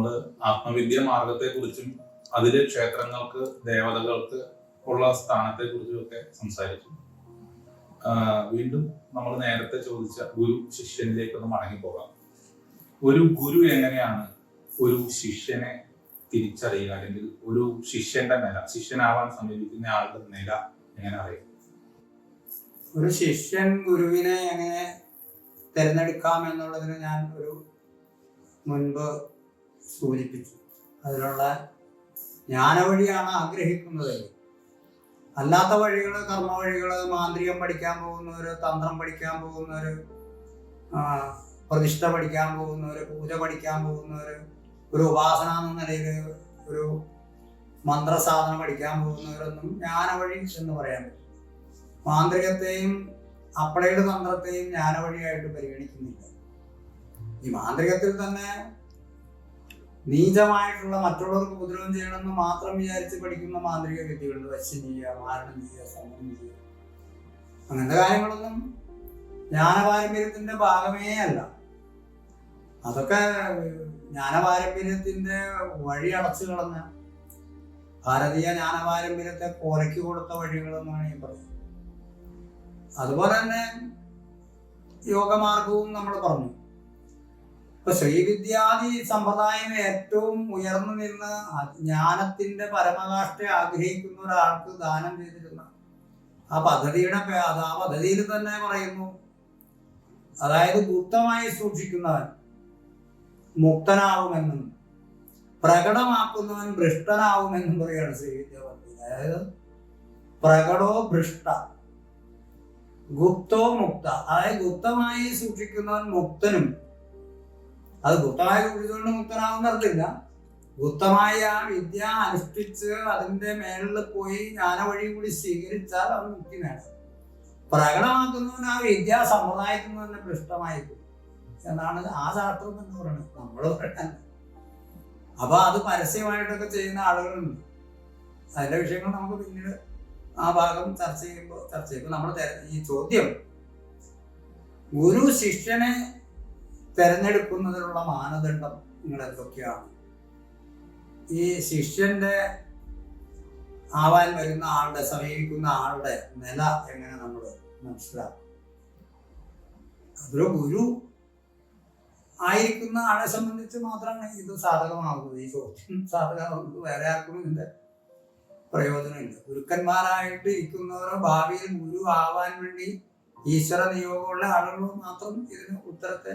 നമ്മൾ ആത്മവിദ്യ മാർഗത്തെ കുറിച്ചും അതിൽ ക്ഷേത്രങ്ങൾക്ക് ദേവതകൾക്ക് ഉള്ള സ്ഥാനത്തെ കുറിച്ചും ഒക്കെ സംസാരിച്ചു വീണ്ടും നമ്മൾ നേരത്തെ ചോദിച്ച ഗുരു ശിഷ്യനിലേക്ക് ഒന്ന് മടങ്ങി പോകാം ഒരു ഗുരു എങ്ങനെയാണ് ഒരു ശിഷ്യനെ തിരിച്ചറിയുക? അല്ലെങ്കിൽ ഒരു ശിഷ്യന്റെ നില ശിഷ്യനാവാൻ സമീപിക്കുന്ന ആളുടെ നില എങ്ങനെ അറിയാം? ഒരു ശിഷ്യൻ ഗുരുവിനെ എങ്ങനെ തിരഞ്ഞെടുക്കാം എന്നുള്ളതിന് ഞാൻ ഒരു മുൻപ് സൂചിപ്പിച്ചു. അതിലുള്ള ജ്ഞാനവഴിയാണ് ആഗ്രഹിക്കുന്നത്. അല്ലാത്ത വഴികൾ കർമ്മ വഴികൾ മാന്ത്രികം പഠിക്കാൻ പോകുന്നവർ തന്ത്രം പഠിക്കാൻ പോകുന്നവർ പ്രതിഷ്ഠ പഠിക്കാൻ പോകുന്നവർ പൂജ പഠിക്കാൻ പോകുന്നവർ ഒരു ഉപാസന എന്ന നിലയിൽ ഒരു മന്ത്രസാധനം പഠിക്കാൻ പോകുന്നവരൊന്നും ജ്ഞാനവഴി എന്ന് പറയാൻ പറ്റും. മാന്ത്രികത്തെയും അപ്പടയുടെ തന്ത്രത്തെയും ജ്ഞാനവഴിയായിട്ട് പരിഗണിക്കുന്നില്ല. ഈ മാന്ത്രികത്തിൽ തന്നെ നീചമായിട്ടുള്ള മറ്റുള്ളവർക്ക് ഉപദ്രവം ചെയ്യണമെന്ന് മാത്രം വിചാരിച്ച് പഠിക്കുന്ന മാന്ത്രിക വിദ്യകളുണ്ട് വശനീയ ചെയ്യുക മാരണം ചെയ്യുക സമരം ചെയ്യുക. അങ്ങനത്തെ കാര്യങ്ങളൊന്നും ജ്ഞാനപാരമ്പര്യത്തിന്റെ ഭാഗമേ അല്ല. അതൊക്കെ ജ്ഞാനപാരമ്പര്യത്തിന്റെ വഴി അടച്ചു കളഞ്ഞ ഭാരതീയ ജ്ഞാനപാരമ്പര്യത്തെ കോലയ്ക്ക് കൊടുത്ത വഴികളെന്നാണ് ഈ പറയുന്നത്. അതുപോലെ തന്നെ യോഗമാർഗവും നമ്മൾ പറഞ്ഞു. ഇപ്പൊ ശ്രീവിദ്യാദി സമ്പ്രദായം ഏറ്റവും ഉയർന്നു നിന്ന് ജ്ഞാനത്തിന്റെ പരമകാഷ്ഠ ആഗ്രഹിക്കുന്ന ഒരാൾക്ക് ദാനം ചെയ്തിരുന്ന ആ പദ്ധതിയുടെ ആ പദ്ധതിയിൽ തന്നെ പറയുന്നു. അതായത് ഗുപ്തമായി സൂക്ഷിക്കുന്നവൻ മുക്തനാവുമെന്നും പ്രകടമാക്കുന്നവൻ ഭ്രഷ്ടനാവുമെന്നും പറയുകയാണ് ശ്രീവിദ്യ അതായത് പ്രകടോ ഭ്രഷ്ട ഗുപ്തോ മുക്ത. അതായത് ഗുപ്തമായി സൂക്ഷിക്കുന്നവൻ മുക്തനും അത് ഗുപ്തമായി കുടിച്ചുകൊണ്ട് മുക്തനാവുന്ന അർത്ഥമില്ല. ഗുപ്തമായി ആ വിദ്യ അനുഷ്ഠിച്ച് അതിന്റെ മേളിൽ പോയി ജ്ഞാനവഴി കൂടി സ്വീകരിച്ചാൽ അവൻ മുക്തി നേടും. പ്രകടമാക്കുന്നവൻ ആ വിദ്യാ സമ്പ്രദായത്തിൽ നിന്ന് തന്നെ ഭ്രഷ്ടമായിരിക്കും എന്നാണ് ആ ശാസ്ത്രം എന്ന് പറയുന്നത്. നമ്മൾ പറയണ്ട അപ്പൊ അത് പരസ്യമായിട്ടൊക്കെ ചെയ്യുന്ന ആളുകളുണ്ട്. അതിന്റെ വിഷയങ്ങൾ നമുക്ക് പിന്നീട് ആ ഭാഗം ചർച്ച ചെയ്യുമ്പോൾ ചർച്ച ചെയ്യുമ്പോൾ നമ്മൾ ഈ ചോദ്യം ഗുരു ശിഷ്യനെ തെരഞ്ഞെടുക്കുന്നതിനുള്ള മാനദണ്ഡം നിങ്ങൾ എന്തൊക്കെയാണ് ഈ ശിഷ്യന്റെ ആവാൻ വരുന്ന ആളുടെ സമീപിക്കുന്ന ആളുടെ നില എങ്ങനെ നമ്മൾ മനസ്സിലാക്കും? അതൊരു ഗുരു ആയിരിക്കുന്ന ആളെ സംബന്ധിച്ച് മാത്രമാണ് ഇത് സാധകമാകുന്നത്. ഈ ചോദ്യം സാധകമാകുന്നത് വേറെ ആർക്കും ഇതിന്റെ പ്രയോജനമില്ല. ഗുരുക്കന്മാരായിട്ട് ഇരിക്കുന്നവർ ഭാവിയിൽ ഗുരു ആവാൻ വേണ്ടി ഈശ്വര നിയോഗമുള്ള ആളുകൾ മാത്രം ഇതിന് ഉത്തരത്തെ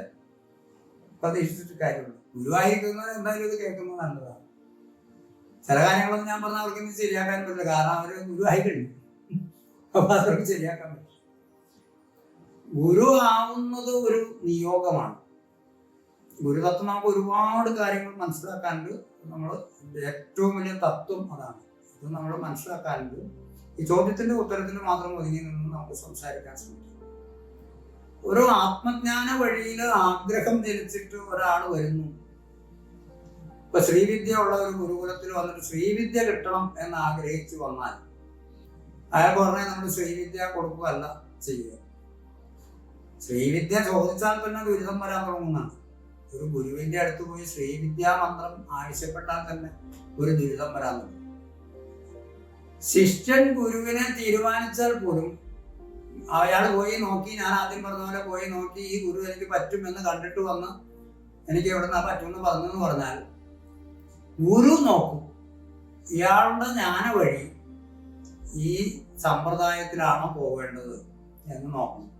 പ്രതീക്ഷിച്ചിട്ട് കാര്യമുള്ളൂ ഗുരുവായിരിക്കുന്നവർ എന്തായാലും ഇത് കേൾക്കുന്നത് നല്ലതാണ്. ചില കാര്യങ്ങളൊന്നും ഞാൻ പറഞ്ഞ അവർക്ക് ഇനി ശരിയാക്കാൻ പറ്റില്ല. കാരണം അവർ ഗുരുവായി കഴിഞ്ഞു അപ്പൊ അവർക്ക് ശരിയാക്കാൻ പറ്റില്ല. ഗുരു ആവുന്നത് ഒരു നിയോഗമാണ്. ഗുരുതത്വം നമുക്ക് ഒരുപാട് കാര്യങ്ങൾ മനസ്സിലാക്കാനുണ്ട്. നമ്മൾ ഏറ്റവും വലിയ തത്വം അതാണ്. ഇത് നമ്മൾ മനസ്സിലാക്കാനുണ്ട്. ഈ ചോദ്യത്തിന്റെ ഉത്തരത്തിന് മാത്രം ഒതുങ്ങി നിന്ന് നമുക്ക് സംസാരിക്കാൻ ശ്രമിക്കാം. ഒരു ആത്മജ്ഞാന വഴിയിൽ ആഗ്രഹം ജനിച്ചിട്ട് ഒരാൾ വരുന്നു. ഇപ്പൊ ശ്രീവിദ്യ ഉള്ള ഒരു ഗുരുകുലത്തിൽ വന്നിട്ട് ശ്രീവിദ്യ കിട്ടണം എന്ന് ആഗ്രഹിച്ചു വന്നാൽ അയാൾ പറഞ്ഞാൽ നമ്മൾ ശ്രീവിദ്യ കൊടുക്കുകയല്ല ചെയ്യുക. ശ്രീവിദ്യ ചോദിച്ചാൽ തന്നെ ദുരിതം വരാൻ തുടങ്ങുന്നതാണ്. ഒരു ഗുരുവിന്റെ അടുത്ത് പോയി ശ്രീവിദ്യാ മന്ത്രം ആവശ്യപ്പെട്ടാൽ തന്നെ ഒരു ദുരിതം വരാൻ തുടങ്ങും. ശിഷ്യൻ ഗുരുവിനെ തീരുമാനിച്ചാൽ പോലും അയാൾ പോയി നോക്കി ഞാൻ ആദ്യം പറഞ്ഞ പോലെ പോയി നോക്കി ഈ ഗുരു എനിക്ക് പറ്റുമെന്ന് കണ്ടിട്ട് വന്ന് എനിക്ക് എവിടെ നിന്നാ പറ്റുമെന്ന് പറഞ്ഞെന്ന് പറഞ്ഞാൽ ഗുരു നോക്കും. ഇയാളുടെ ജ്ഞാന വഴി ഈ സമ്പ്രദായത്തിലാണോ പോകേണ്ടത് എന്ന് നോക്കും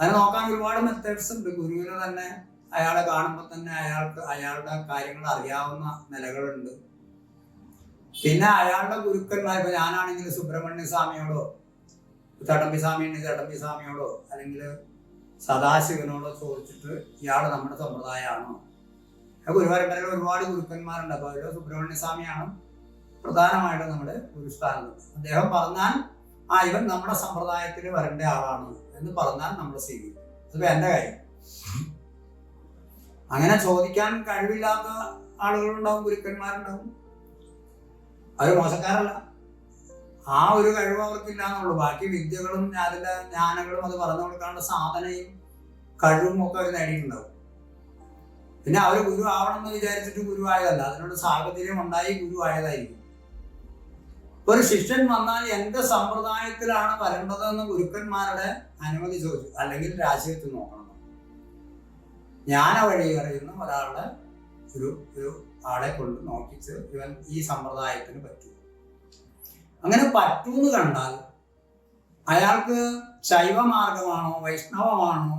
അത് നോക്കാൻ ഒരുപാട് മെത്തേഡ്സ് ഉണ്ട്. ഗുരുവിനെ തന്നെ അയാളെ കാണുമ്പോൾ തന്നെ അയാൾക്ക് അയാളുടെ കാര്യങ്ങൾ അറിയാവുന്ന നിലകളുണ്ട്. പിന്നെ അയാളുടെ ഗുരുക്കന്മാർ ഇപ്പൊ ഞാനാണെങ്കിൽ സുബ്രഹ്മണ്യ സ്വാമിയോടോ ചട്ടമ്പി സ്വാമി ഉണ്ടെങ്കിൽ ചട്ടമ്പി സ്വാമിയോടോ അല്ലെങ്കിൽ സദാശിവനോടോ ചോദിച്ചിട്ട് ഇയാൾ നമ്മുടെ സമ്പ്രദായമാണോ? ഗുരുപരമ്പരയിൽ ഒരുപാട് ഗുരുക്കന്മാരുണ്ട്. അപ്പൊ അതിൽ സുബ്രഹ്മണ്യസ്വാമിയാണ് പ്രധാനമായിട്ടും നമ്മുടെ ഗുരുസ്ഥാനത്ത്. അദ്ദേഹം പറഞ്ഞാൽ ആ ഇവൻ നമ്മുടെ സമ്പ്രദായത്തിൽ വരേണ്ട ആളാണ് എന്ന് പറഞ്ഞാൽ നമ്മൾ സ്വീകരിക്കും. അതിപ്പോ എന്റെ കാര്യം. അങ്ങനെ ചോദിക്കാൻ കഴിവില്ലാത്ത ആളുകളുണ്ടാവും ഗുരുക്കന്മാരുണ്ടാവും. അവർ മോശക്കാരല്ല. ആ ഒരു കഴിവ് അവർക്കില്ല എന്നുള്ളൂ ബാക്കി വിദ്യകളും അതിന്റെ ജ്ഞാനങ്ങളും അത് പറഞ്ഞു കൊടുക്കാനുള്ള സാധനയും കഴിവും ഒക്കെ അവർ നേടിയിട്ടുണ്ടാവും. പിന്നെ അവർ ഗുരു ആവണം എന്ന് വിചാരിച്ചിട്ട് ഗുരുവായതല്ല അതിനോട് സാഹചര്യം ഉണ്ടായി ഗുരുവായതായിരിക്കും ഒരു ശിഷ്യൻ വന്നാൽ എന്റെ സമ്പ്രദായത്തിലാണ് വരേണ്ടതെന്ന് ഗുരുക്കന്മാരുടെ അനുമതി ചോദിച്ചു. അല്ലെങ്കിൽ രാശിയത്തിൽ നോക്കണം. ജ്ഞാന വഴി അറിയുന്ന ഒരാളുടെ ഒരു ഒരു ആളെ കൊണ്ട് നോക്കിച്ച് ഇവൻ ഈ സമ്പ്രദായത്തിന് പറ്റൂ. അങ്ങനെ പറ്റൂന്ന് കണ്ടാൽ അയാൾക്ക് ശൈവമാർഗമാണോ വൈഷ്ണവമാണോ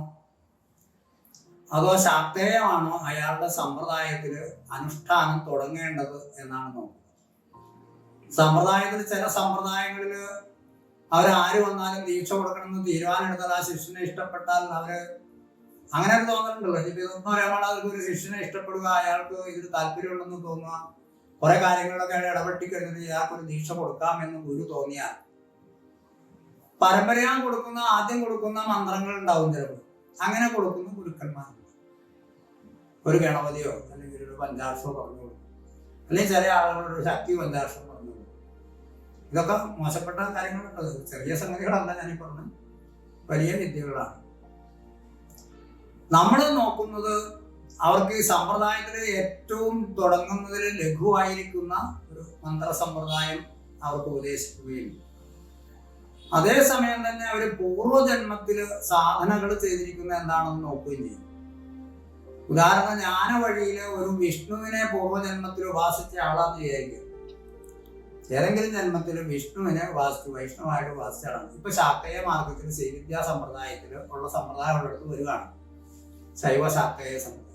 അതോ ശാക്തേയമാണോ അയാളുടെ സമ്പ്രദായത്തിൽ അനുഷ്ഠാനം തുടങ്ങേണ്ടത് എന്നാണ് നോക്കുന്നത്. സമ്പ്രദായത്തിൽ ചില സമ്പ്രദായങ്ങളിൽ അവരാര് വന്നാലും ദീക്ഷ കൊടുക്കണമെന്ന് തീരുമാനം എടുത്താൽ ആ ശിഷ്യനെ ഇഷ്ടപ്പെട്ടാൽ അവർ അങ്ങനെ തോന്നുന്നുണ്ടല്ലോ ഇപ്പൊ പറയാൻ പാടാതെ ഒരു ശിഷ്യനെ ഇഷ്ടപ്പെടുക അയാൾക്ക് ഇതിൽ താല്പര്യമുണ്ടെന്ന് തോന്നുക കുറെ കാര്യങ്ങളിലൊക്കെ അയാൾ ഇടപെട്ടി കഴിഞ്ഞിട്ട് ഇയാൾക്ക് ഒരു ദീക്ഷ കൊടുക്കാമെന്ന് ഗുരു തോന്നിയാൽ. പരമ്പരയാൻ കൊടുക്കുന്ന ആദ്യം കൊടുക്കുന്ന മന്ത്രങ്ങൾ ഉണ്ടാവും ചിലപ്പോൾ. അങ്ങനെ കൊടുക്കുന്ന ഗുരുക്കന്മാരുണ്ട് ഒരു ഗണപതിയോ അല്ലെങ്കിൽ ഒരു പഞ്ചാക്ഷോ പറഞ്ഞു കൊടുക്കും. അല്ലെങ്കിൽ ചില ആളുകളുടെ ഒരു ശക്തി പഞ്ചാക്ഷരം പറഞ്ഞു കൊടുക്കും. ഇതൊക്കെ മോശപ്പെട്ട കാര്യങ്ങളുണ്ട് ചെറിയ സംഗതികളല്ല ഞാൻ പറഞ്ഞ വലിയ വിദ്യകളാണ്. നമ്മൾ നോക്കുന്നത് അവർക്ക് ഈ സമ്പ്രദായത്തിൽ ഏറ്റവും തുടങ്ങുന്നതിൽ ലഘുവായിരിക്കുന്ന ഒരു മന്ത്രസമ്പ്രദായം അവർക്ക് ഉപദേശിക്കുകയും. അതേസമയം തന്നെ അവർ പൂർവജന്മത്തിൽ സാധനകൾ ചെയ്തിരിക്കുന്ന എന്താണെന്ന് നോക്കുകയും ചെയ്യും. ഉദാഹരണം ജ്ഞാന വഴിയിൽ ഒരു വിഷ്ണുവിനെ പൂർവജന്മത്തിൽ ഉപാസിച്ച ആളാന്ന് വിചാരിക്കുക. ഏതെങ്കിലും ജന്മത്തിൽ വിഷ്ണുവിനെ ഉപാസിച്ചു വൈഷ്ണവായിട്ട് ഉപാസിച്ച ആളാണ്. ഇപ്പൊ ശാക്തയ മാർഗത്തിൽ ശ്രീവിദ്യാ സമ്പ്രദായത്തിൽ ഉള്ള സമ്പ്രദായം ഉള്ളിടത്ത് വരികയാണ് ശൈവ ശാക്തയ സമ്പ്രദായം.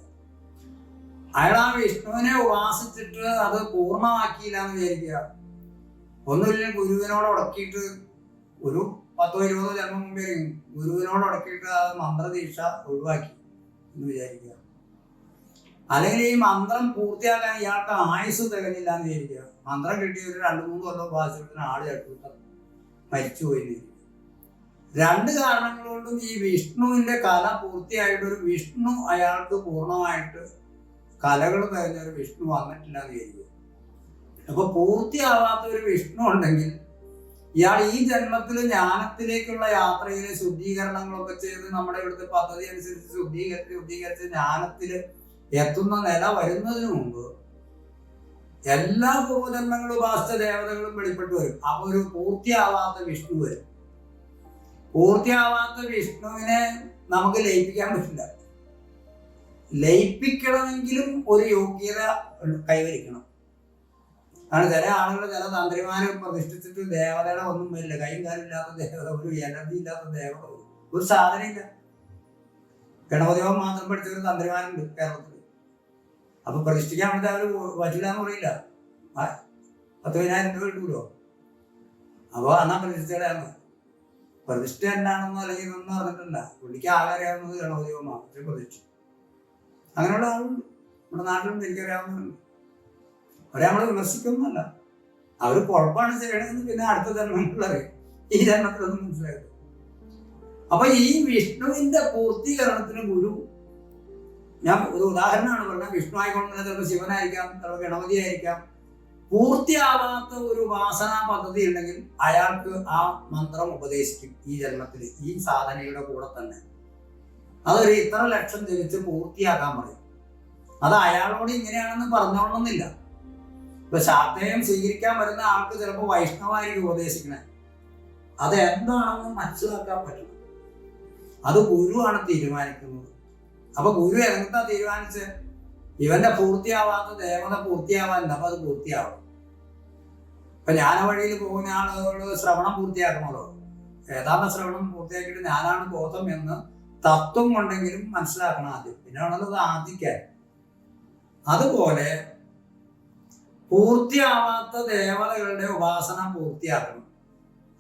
അയാൾ ആ വിഷ്ണുവിനെ ഉപാസിച്ചിട്ട് അത് പൂർണമാക്കിയില്ല എന്ന് വിചാരിക്കുക. ഒന്നുമില്ല ഗുരുവിനോട് ഉടക്കിയിട്ട് ഒരു പത്തോ ഇരുപതോ ജന്മം മുമ്പേ ഗുരുവിനോട് ഉടക്കിയിട്ട് അത് മന്ത്രദീക്ഷ ഒഴിവാക്കി എന്ന് വിചാരിക്കുക. അല്ലെങ്കിൽ ഈ മന്ത്രം പൂർത്തിയാക്കാൻ ഇയാൾക്ക് ആയുസ് തികഞ്ഞില്ല എന്ന് വിചാരിക്കുക. മന്ത്രം കിട്ടിയ ഒരു രണ്ട് മൂന്ന് കൊല്ലം ഉപാസിച്ചിട്ട് ആൾ ചട്ടിട്ട് മരിച്ചുപോയി പോയി രണ്ട് കാരണങ്ങൾ കൊണ്ടും ഈ വിഷ്ണുവിന്റെ കല പൂർത്തിയായിട്ട് ഒരു വിഷ്ണു അയാൾക്ക് പൂർണമായിട്ട് കലകൾ കഴിഞ്ഞ ഒരു വിഷ്ണു വന്നിട്ടില്ല എന്ന് കരുതുക അപ്പൊ പൂർത്തിയാവാത്ത ഒരു വിഷ്ണു ഉണ്ടെങ്കിൽ ഇയാൾ ഈ ജന്മത്തിൽ ജ്ഞാനത്തിലേക്കുള്ള യാത്രയിലെ ശുദ്ധീകരണങ്ങളൊക്കെ ചെയ്ത് നമ്മുടെ ഇവിടുത്തെ പദ്ധതി അനുസരിച്ച് ശുദ്ധീകരിച്ച് ശുദ്ധീകരിച്ച് ജ്ഞാനത്തിൽ എത്തുന്ന നില വരുന്നതിന് മുമ്പ് എല്ലാ പൂർവജന്മങ്ങളും ഉപാസിച്ച ദേവതകളും വെളിപ്പെട്ടു വരും. അപ്പൊ ഒരു പൂർത്തിയാവാത്ത വിഷ്ണു വരും. പൂർത്തിയാവാത്ത വിഷ്ണുവിനെ നമുക്ക് ലയിപ്പിക്കാൻ പറ്റില്ല. ലയിപ്പിക്കണമെങ്കിലും ഒരു യോഗ്യത കൈവരിക്കണം. കാരണം ചില ആളുകൾ ചില തന്ത്രിമാരെ പ്രതിഷ്ഠിച്ചിട്ട് ദേവതയുടെ ഒന്നും വരില്ല. കൈയും കാലില്ലാത്ത ദേവത ഒരു എനർജി ഇല്ലാത്ത ദേവത ഒരു- സാധനമില്ല ഗണപതിയോഗം മാത്രം പഠിച്ച ഒരു തന്ത്രിമാരുണ്ട് കേരളത്തിൽ അപ്പൊ പ്രതിഷ്ഠിക്കാൻ വേണ്ടി അവർ പറ്റില്ല എന്ന് പറയില്ല. പത്ത് പതിനായിരം രൂപ കിട്ടൂലോ? അപ്പൊ എന്നാ പ്രതിഷ്ഠയുടെയാണ് പ്രതിഷ്ഠ എന്താണെന്നോ അല്ലെങ്കിൽ ഇതൊന്നും അറിഞ്ഞിട്ടില്ല. പുള്ളിക്ക് ആകെ അറിയാവുന്നത് ഗണപതിയോം മാത്രമേ പ്രതിഷ്ഠ അങ്ങനെയുള്ള ആളുണ്ട് നമ്മുടെ നാട്ടിലും എനിക്കറിയാവുന്നതുണ്ട് അവരെ നമ്മൾ വിമർശിക്കുന്നല്ല അവർ കുഴപ്പമാണ് ചെയ്യണമെന്ന് പിന്നെ അടുത്ത ജന്മങ്ങളിലറിയും ഈ ജന്മത്തിലൊന്നും മനസ്സിലായത് അപ്പൊ ഈ വിഷ്ണുവിന്റെ പൂർത്തീകരണത്തിന് ഗുരു ഞാൻ ഒരു ഉദാഹരണമാണ് പറഞ്ഞത്. വിഷ്ണു ആയിക്കോട്ടെ ചിലപ്പോൾ ശിവനായിരിക്കാം ചിലപ്പോൾ ഗണപതി ആയിരിക്കാം. പൂർത്തിയാവാത്ത ഒരു വാസനാ പദ്ധതി ഉണ്ടെങ്കിൽ അയാൾക്ക് ആ മന്ത്രം ഉപദേശിക്കും ഈ ജന്മത്തിൽ ഈ സാധനയുടെ കൂടെ തന്നെ. അതൊരു ഇത്ര ലക്ഷം ജനിച്ച് പൂർത്തിയാക്കാൻ പറയും. അത് അയാളോട് ഇങ്ങനെയാണെന്ന് പറഞ്ഞോളണമെന്നില്ല. ഇപ്പൊ ശാക്തേയം സ്വീകരിക്കാൻ വരുന്ന ആൾക്ക് ചിലപ്പോൾ വൈഷ്ണവായിരിക്കും ഉപദേശിക്കണേ. അത് എന്താണെന്ന് മനസ്സിലാക്കാൻ പറ്റും അത് ഗുരുവാണ് തീരുമാനിക്കുന്നത്. അപ്പൊ ഗുരു എന്താ തീരുമാനിച്ച്? ഇവന്റെ പൂർത്തിയാവാത്ത ദേവത പൂർത്തിയാവാനില്ല അപ്പൊ അത് പൂർത്തിയാവും ഇപ്പൊ ജ്ഞാന വഴിയിൽ പോകുന്ന ആളുകൾ ശ്രവണം പൂർത്തിയാക്കണമല്ലോ ഏതാണ്ട് ശ്രവണം പൂർത്തിയാക്കിയിട്ട് ഞാനാണ് ബോധം എന്ന് തത്വം കൊണ്ടെങ്കിലും മനസ്സിലാക്കണം ആദ്യം. പിന്നെ ഉള്ളത് ആദിക്കാൻ അതുപോലെ പൂർത്തിയാവാത്ത ദേവതകളുടെ ഉപാസന പൂർത്തിയാക്കണം.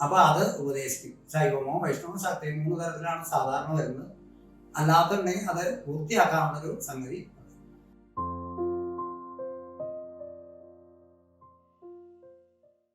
അപ്പൊ അത് ഉപദേശിക്കും. ശൈവമോ വൈഷ്ണവോ ശക്തിയോ മൂന്ന് തരത്തിലാണ് സാധാരണ വരുന്നത്. അല്ലാത്തുണ്ടെങ്കിൽ അത് പൂർത്തിയാക്കാവുന്ന ഒരു സംഗതി